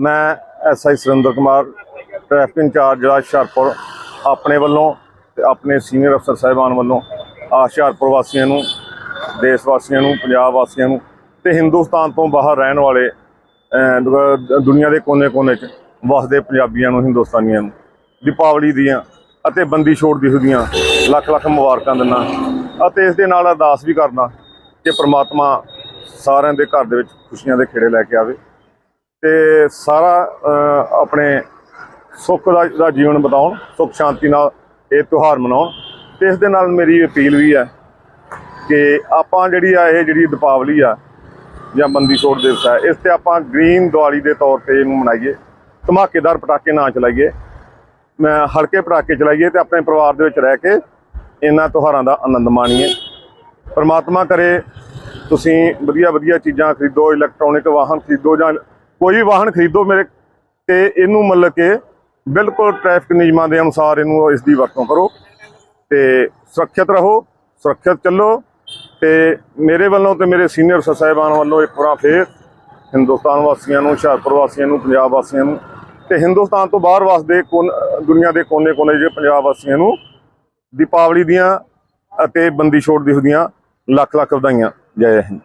ਮੈਂ SI Surinder Kumar traffic incharge ਜ਼ਿਲ੍ਹਾ ਹੁਸ਼ਿਆਰਪੁਰ ਆਪਣੇ ਵੱਲੋਂ ਤੇ ਆਪਣੇ ਸੀਨੀਅਰ ਅਫਸਰ ਸਾਹਿਬਾਨ ਵੱਲੋਂ ਆ ਹੁਸ਼ਿਆਰਪੁਰ ਵਾਸੀਆਂ ਨੂੰ ਦੇਸ਼ ਵਾਸੀਆਂ ਨੂੰ ਪੰਜਾਬ ਵਾਸੀਆਂ ਨੂੰ ਤੇ ਹਿੰਦੁਸਤਾਨ ਤੋਂ ਬਾਹਰ ਰਹਿਣ ਵਾਲੇ ਅਹ, ਦੁਨੀਆ ਦੇ ਕੋਨੇ-ਕੋਨੇ 'ਚ ਵਸਦੇ ਪੰਜਾਬੀਆਂ ਨੂੰ ਹਿੰਦੁਸਤਾਨੀਆਂ ਨੂੰ ਦੀਪਾਵਲੀ ਦੀਆਂ ਅਤੇ ਬੰਦੀ ਛੋੜ ਦੀਆਂ ਲੱਖ ਲੱਖ ਮੁਬਾਰਕਾਂ ਦਿੰਦਾ ਅਤੇ ਇਸ ਦੇ ਨਾਲ ਅਰਦਾਸ ਵੀ ਕਰਦਾ ਕਿ ਪ੍ਰਮਾਤਮਾ ਸਾਰਿਆਂ ਦੇ ਘਰ ਦੇ ਵਿੱਚ ਖੁਸ਼ੀਆਂ ਦੇ ਖੇੜੇ ਲੈ ਕੇ ਆਵੇ। ਤੇ ਸਾਰਾ ਆਪਣੇ ਸੁੱਖ ਦਾ ਜੀਵਨ ਬਤਾਉਣ, ਸੁੱਖ ਸ਼ਾਂਤੀ ਨਾਲ ਇਹ ਤਿਉਹਾਰ ਮਨਾਉਣ। ਤੇ ਇਸ ਦੇ ਨਾਲ ਮੇਰੀ ਅਪੀਲ ਵੀ ਹੈ ਕਿ ਆਪਾਂ ਜਿਹੜੀ ਆ, ਇਹ ਜਿਹੜੀ ਦੀਪਾਵਲੀ ਆ, ਜਾਂ ਬੰਦੀ ਛੋੜ ਦਿਵਸ ਹੈ ਇਸ ਤੇ ਆਪਾਂ ਗ੍ਰੀਨ ਦੀਵਾਲੀ ਦੇ ਤੌਰ ਤੇ ਇਹਨੂੰ ਮਨਾਈਏ। ਧਮਾਕੇਦਾਰ ਪਟਾਕੇ ਨਾ ਚਲਾਈਏ। ਮੈਂ ਹਲਕੇ ਪਟਾਕੇ ਚਲਾਈਏ ਤੇ ਆਪਣੇ ਪਰਿਵਾਰ ਦੇ ਵਿੱਚ ਰਹਿ ਕੇ ਇਹਨਾਂ ਤਿਉਹਾਰਾਂ ਦਾ ਆਨੰਦ ਮਾਣੀਏ। ਪਰਮਾਤਮਾ ਕਰੇ, ਤੁਸੀਂ ਵਧੀਆ ਵਧੀਆ ਚੀਜ਼ਾਂ ਖਰੀਦੋ, ਇਲੈਕਟ੍ਰੋਨਿਕ ਵਾਹਨ ਖਰੀਦੋ ਜਾਂ ਕੋਈ ਵੀ ਵਾਹਨ ਖਰੀਦੋ ਮੇਰੇ ਤੇ ਇਹਨੂੰ ਮਤਲਬ ਕਿ ਬਿਲਕੁਲ ਟ੍ਰੈਫਿਕ ਨਿਯਮਾਂ ਦੇ ਅਨੁਸਾਰ ਇਹਨੂੰ ਇਸ ਦੀ ਵਰਤੋਂ ਕਰੋ ਤੇ ਸੁਰੱਖਿਅਤ ਰਹੋ, ਸੁਰੱਖਿਅਤ ਚੱਲੋ ਤੇ ਮੇਰੇ ਵੱਲੋਂ ਤੇ ਮੇਰੇ ਸੀਨੀਅਰ ਸਾਹਿਬਾਨ ਵੱਲੋਂ ਇੱਕ ਵਾਰ ਫੇਰ ਹਿੰਦੁਸਤਾਨ ਵਾਸੀਆਂ ਨੂੰ, ਹੁਸ਼ਿਆਰਪੁਰ ਵਾਸੀਆਂ ਨੂੰ, ਪੰਜਾਬ ਵਾਸੀਆਂ ਨੂੰ ਤੇ ਹਿੰਦੁਸਤਾਨ ਤੋਂ ਬਾਹਰ ਵਸਦੇ ਕੋਨ- ਦੁਨੀਆ ਦੇ ਕੋਨੇ-ਕੋਨੇ ਜਿਹੜੇ ਪੰਜਾਬ ਵਾਸੀਆਂ ਨੂੰ ਦੀਪਾਵਲੀ ਦੀਆਂ ਅਤੇ ਬੰਦੀ ਛੋੜ ਦਿਵਸ ਦੀਆਂ ਲੱਖ ਲੱਖ ਵਧਾਈਆਂ। ਜੈ ਹਿੰਦ।